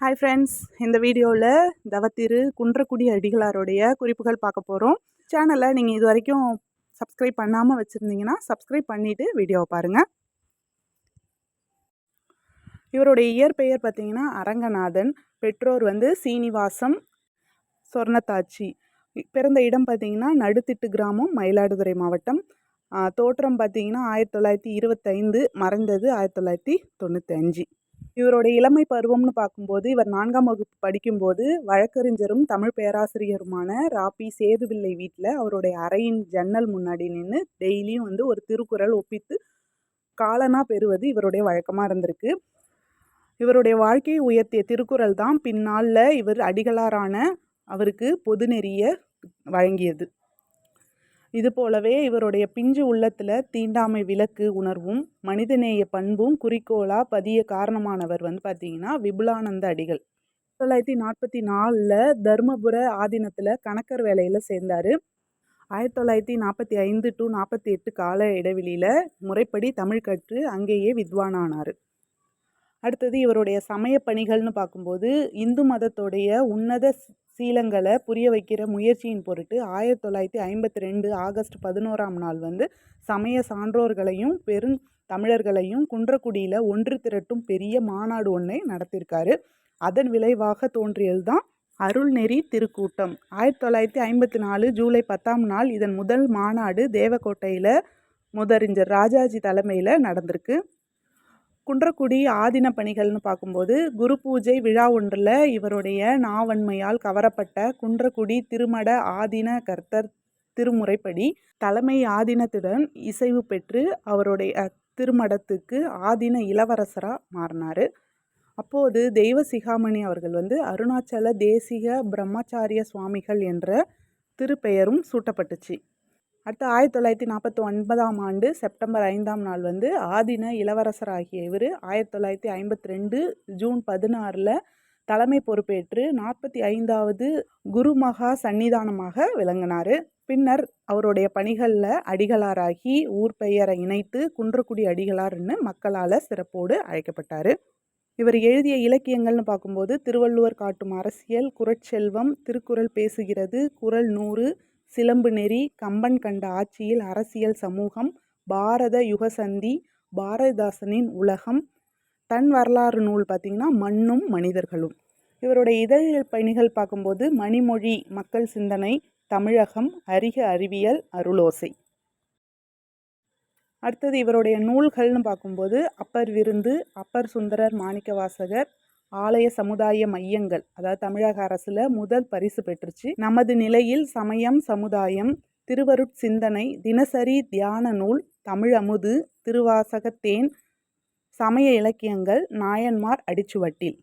Hi friends இந்த வீடியோவில் தவத்திரு குன்றக்குடி அடிகளாருடைய குறிப்புகள் பார்க்க போகிறோம் சேனலை நீங்கள் இது வரைக்கும் சப்ஸ்கிரைப் பண்ணாமல் வச்சுருந்தீங்கன்னா சப்ஸ்கிரைப் பண்ணிவிட்டு வீடியோவை பாருங்கள் இவருடைய இயற்பெயர் பார்த்தீங்கன்னா அரங்கநாதன் பெற்றோர் வந்து சீனிவாசம் சொர்ணத்தாச்சி. பிறந்த இடம் பார்த்தீங்கன்னா நடுத்திட்டு கிராமம் மயிலாடுதுறை மாவட்டம். தோற்றம் பார்த்தீங்கன்னா ஆயிரத்தி தொள்ளாயிரத்தி இருபத்தைந்து மறைந்தது ஆயிரத்தி தொள்ளாயிரத்தி தொண்ணூற்றி அஞ்சு. இவருடைய இளமை பருவம்னு பார்க்கும்போது இவர் நான்காம் வகுப்பு படிக்கும்போது வழக்கறிஞரும் தமிழ் பேராசிரியருமான ராபி சேதுவில்லை வீட்டில் அவருடைய அறையின் ஜன்னல் முன்னாடி நின்று டெய்லியும் வந்து ஒரு திருக்குறள் ஒப்பித்து காலனா பெறுவது இவருடைய வழக்கமாக இருந்திருக்கு. இவருடைய வாழ்க்கையை உயர்த்திய திருக்குறள் தான் பின்னாளில் இவர் அடிகளாரான அவருக்கு பொது நெறிய வழங்கியது. இது போலவே இவருடைய பிஞ்சு உள்ளத்தில் தீண்டாமை விளக்கு உணர்வும் மனிதநேய பண்பும் குறிக்கோளாக பதிய காரணமானவர் வந்து பார்த்திங்கன்னா விபுலானந்த அடிகள். தொள்ளாயிரத்தி நாற்பத்தி நாலில் தருமபுர ஆதீனத்தில் கணக்கர் வேலையில் சேர்ந்தார். ஆயிரத்தி தொள்ளாயிரத்தி நாற்பத்தி ஐந்து டு நாற்பத்தி எட்டு கால இடைவெளியில் முறைப்படி தமிழ் கற்று அங்கேயே வித்வானானார். அடுத்தது இவருடைய சமய பணிகள்னு பார்க்கும்போது இந்து மதத்துடைய உன்னத சீலங்களை புரிய வைக்கிற முயற்சியின் பொருட்டு ஆயிரத்தி தொள்ளாயிரத்தி ஐம்பத்தி ரெண்டு ஆகஸ்ட் பதினோராம் நாள் வந்து சமய சான்றோர்களையும் பெரும் தமிழர்களையும் குன்றக்குடியில் ஒன்று திரட்டும் பெரிய மாநாடு ஒன்றை நடத்தியிருக்காரு. அதன் விளைவாக தோன்றியது தான் அருள்நெறி திருக்கூட்டம். ஆயிரத்தி தொள்ளாயிரத்தி ஐம்பத்தி நாலு ஜூலை பத்தாம் நாள் இதன் முதல் மாநாடு தேவக்கோட்டையில் முதறிஞர் ராஜாஜி தலைமையில் நடந்திருக்கு. குன்றக்குடி ஆதின பணிகள்னு பார்க்கும்போது குரு பூஜை விழா ஒன்றில் இவருடைய நாவன்மையால் கவரப்பட்ட குன்றக்குடி திருமட ஆதின கர்த்தர் திருமுறைப்படி தலைமை ஆதீனத்துடன் இசைவு பெற்று அவருடைய திருமடத்துக்கு ஆதீன இளவரசராக மாறினார். அப்போது தெய்வ சிகாமணி அவர்கள் வந்து அருணாச்சல தேசிக பிரம்மச்சாரிய சுவாமிகள் என்ற திருப்பெயரும் சூட்டப்பட்டுச்சு. அடுத்து ஆயிரத்தி தொள்ளாயிரத்தி நாற்பத்தி ஒன்பதாம் ஆண்டு செப்டம்பர் ஐந்தாம் நாள் வந்து ஆதின இளவரசர் ஆகிய இவர் ஆயிரத்தி தொள்ளாயிரத்தி ஐம்பத்தி ரெண்டு ஜூன் பதினாறில் தலைமை பொறுப்பேற்று நாற்பத்தி ஐந்தாவது குருமகா சன்னிதானமாக விளங்கினார். பின்னர் அவருடைய பணிகளில் அடிகளாராகி ஊர் பெயரை இணைத்து குன்றக்குடி அடிகளார்னு மக்களால் சிறப்போடு அழைக்கப்பட்டார். இவர் எழுதிய இலக்கியங்கள்னு பார்க்கும்போது திருவள்ளுவர் காட்டும் அரசியல் குரட்செல்வம் திருக்குறள் பேசுகிறது குரல் நூறு சிலம்பு நெறி கம்பன் கண்ட ஆட்சியில் அரசியல் சமூகம் பாரத யுகசந்தி பாரதிதாசனின் உலகம். தன் வரலாறு நூல் பார்த்திங்கன்னா மண்ணும் மனிதர்களும். இவருடைய இதழியல் பயணிகள் பார்க்கும்போது மணிமொழி மக்கள் சிந்தனை தமிழகம் அரிக அறிவியல் அருளோசை. அடுத்தது இவருடைய நூல்கள்னு பார்க்கும்போது அப்பர் விருந்து அப்பர் சுந்தரர் மாணிக்கவாசகர் ஆலய சமுதாய மையங்கள் அதாவது தமிழக அரசில் முதல் பரிசு பெற்றுச்சு. நமது நிலையில் சமயம் சமுதாயம் திருவருட் சிந்தனை தினசரி தியான நூல் தமிழ் அமுது திருவாசகத்தேன் சமய இலக்கியங்கள் நாயன்மார் அடிச்சுவட்டில்.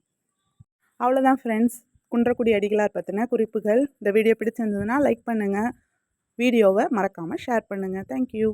அவ்வளோதான் ஃப்ரெண்ட்ஸ் குன்றக்குடி அடிகளார் பற்றின குறிப்புகள். இந்த வீடியோ பிடிச்சிருந்ததுன்னா லைக் பண்ணுங்கள் வீடியோவை மறக்காமல் ஷேர் பண்ணுங்கள் தேங்க்யூ